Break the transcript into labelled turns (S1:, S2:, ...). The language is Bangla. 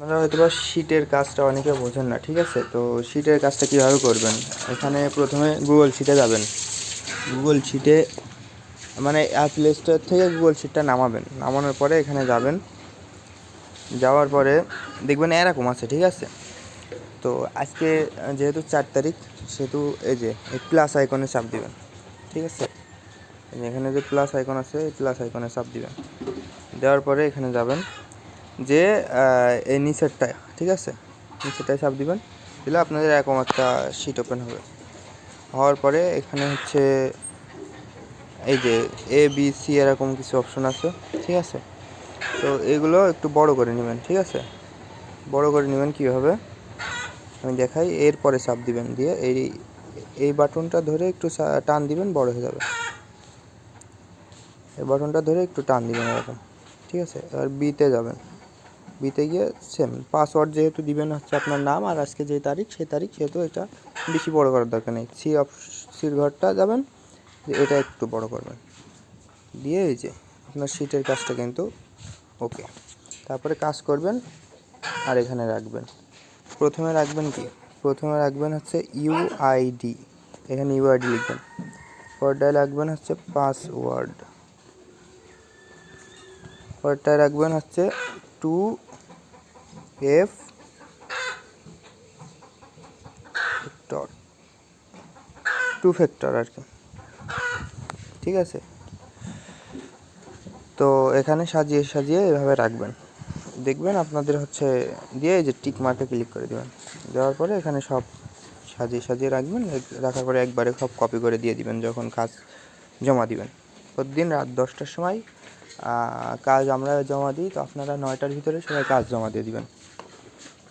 S1: আপনারা হয়তো বা শীটের কাজটা অনেকে বোঝেন না, ঠিক আছে? তো শীটের কাজটা কীভাবে করবেন? এখানে প্রথমে গুগল শিটে যাবেন। গুগল শিটে মানে অ্যাপ প্লে স্টোর থেকে গুগল শিটটা নামাবেন। নামানোর পরে এখানে যাবেন। যাওয়ার পরে দেখবেন এরকম আছে, ঠিক আছে? তো আজকে যেহেতু চার তারিখ, সেহেতু এই যে, এই প্লাস আইকনে চাপ দিবেন, ঠিক আছে? এখানে যে প্লাস আইকন আছে, এই প্লাস আইকনে চাপ দিবেন। দেওয়ার পরে এখানে যাবেন। যে এই নিচেরটা ঠিক আছে? নিচেরটায় চাপ দিবেন, দিলে আপনাদের এরকম একটা শিট ওপেন হবে। হওয়ার পরে এখানে হচ্ছে, এই যে এ বি সি এরকম কিছু অপশন আছে, ঠিক আছে? তো এগুলো একটু বড় করে নেবেন, ঠিক আছে? বড় করে নেবেন কীভাবে? আমি দেখাই, এরপরে চাপ দিবেন দিয়ে এই এই বাটনটা ধরে একটু টান দিবেন, বড় হয়ে যাবে। এই বাটনটা ধরে একটু টান দিবেন এরকম, ঠিক আছে? এবার বিতে যাবেন। বিতে গিয়ে সেম পাসওয়ার্ড যেহেতু দিবেন হচ্ছে আপনার নাম আর আজকে যে তারিখ, সেই তারিখ সেহেতু এটা বেশি বড় করার দরকার নেই। সি অফ সির ঘরটা যাবেন, এটা একটু বড় করবেন। দিয়ে এই যে আপনার সিটের কাজটা কিন্তু ওকে তারপরে কাজ করবেন আর এখানে রাখবেন। প্রথমে রাখবেন কি? প্রথমে রাখবেন হচ্ছে ইউআইডি এখানে ইউআইডি লিখবেন। পরটায় রাখবেন হচ্ছে পাসওয়ার্ড পরটায় রাখবেন হচ্ছে two F factor two factor আর কি। ঠিক আছে? তো এখানে সাজিয়ে সাজিয়ে এভাবে রাখবেন। দেখবেন আপনাদের হচ্ছে দিয়ে এই যে টিক মার্কে ক্লিক করে দেবেন। দেওয়ার পরে এখানে সব সাজিয়ে সাজিয়ে রাখবেন। রাখার পরে একবারে সব কপি করে দিয়ে দিবেন যখন কাজ জমা দিবেন। প্রতিদিন রাত দশটার সময় কাজ আমরা জমা দিই, তো আপনারা নয়টার ভিতরে সবাই কাজ জমা দিয়ে দিবেন।